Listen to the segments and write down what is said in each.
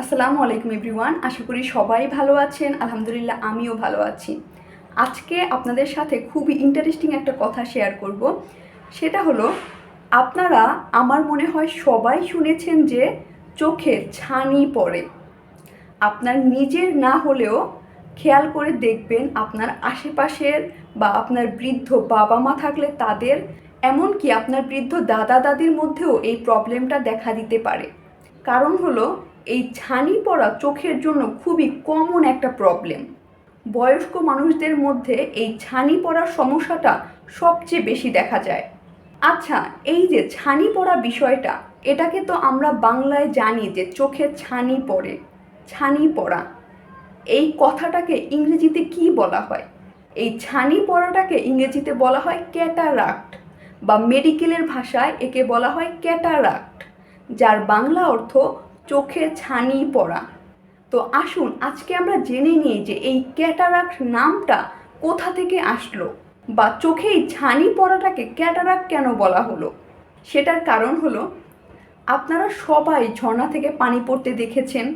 আসসালামু আলাইকুম এভরিওয়ান, আশা করি সবাই ভালো আছেন, আলহামদুলিল্লাহ আমিও ভালো আছি। আজকে আপনাদের সাথে খুবই ইন্টারেস্টিং একটা কথা শেয়ার করব। সেটা হলো, আপনারা আমার মনে হয় সবাই শুনেছেন যে চোখে ছানি পড়ে। আপনার নিজের না হলেও খেয়াল করে দেখবেন আপনার আশেপাশের বা আপনার বৃদ্ধ বাবা মা থাকলে তাদের, এমনকি আপনার বৃদ্ধ দাদা দাদির মধ্যেও এই প্রবলেমটা দেখা দিতে পারে। কারণ হলো এই ছানি পড়া চোখের জন্য খুবই কমন একটা প্রবলেম বয়স্ক মানুষদের মধ্যে এই ছানি পড়ার সমস্যাটা সবচেয়ে বেশি দেখা যায়। আচ্ছা এই যে ছানি পড়া বিষয়টা, এটাকে তো আমরা বাংলায় জানি যে চোখে ছানি পড়ে, ছানি পড়া। এই কথাটাকে ইংরেজিতে কি বলা হয়? এই ছানি পড়াটাকে ইংরেজিতে বলা হয় ক্যাটারাক্ট বা মেডিকেলের ভাষায় একে বলা হয় ক্যাটারাক্ট যার বাংলা অর্থ চোখে ছানি পড়া। তো আসুন, আজকে আমরা জেনে নিই যে এই ক্যাটারাক্ট নামটা কোথা থেকে আসলো বা চোখে এই ছানি পড়াটাকে ক্যাটারাক্ট কেন বলা হলো? সেটার কারণ হলো, আপনারা সবাই ঝর্ণা থেকে পানি পড়তে দেখেছেন।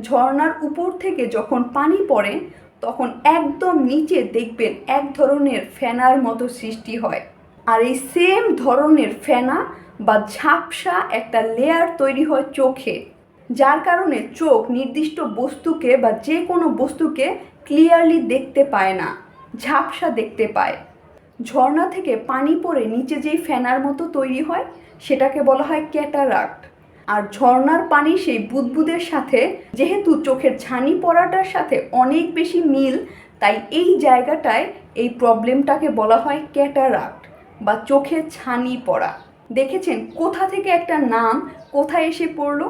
ঝর্ণার উপর থেকে যখন পানি পড়ে, তখন একদম নিচে দেখবেন এক ধরনের ফেনার মতো সৃষ্টি হয়। আর এই সেম ধরনের ফেনা বা ঝাপসা একটা লেয়ার তৈরি হয় চোখে। যার কারণে চোখ নির্দিষ্ট বস্তুকে বা যে কোনো বস্তুকে ক্লিয়ারলি দেখতে পায় না, ঝাপসা দেখতে পায়। ঝর্ণা থেকে পানি পড়ে নিচে যেই ফেনার মতো তৈরি হয়, সেটাকে বলা হয় ক্যাটারাক্ট আর ঝর্ণার পানি সেই বুদবুদের সাথে, যেহেতু চোখের ছানি পড়াটার সাথে অনেক বেশি মিল, তাই এই জায়গাটায় এই প্রবলেমটাকে বলা হয় ক্যাটারাক্ট বা চোখে ছানি পড়া। দেখেছেন কোথা থেকে একটা নাম কোথায় এসে পড়ল?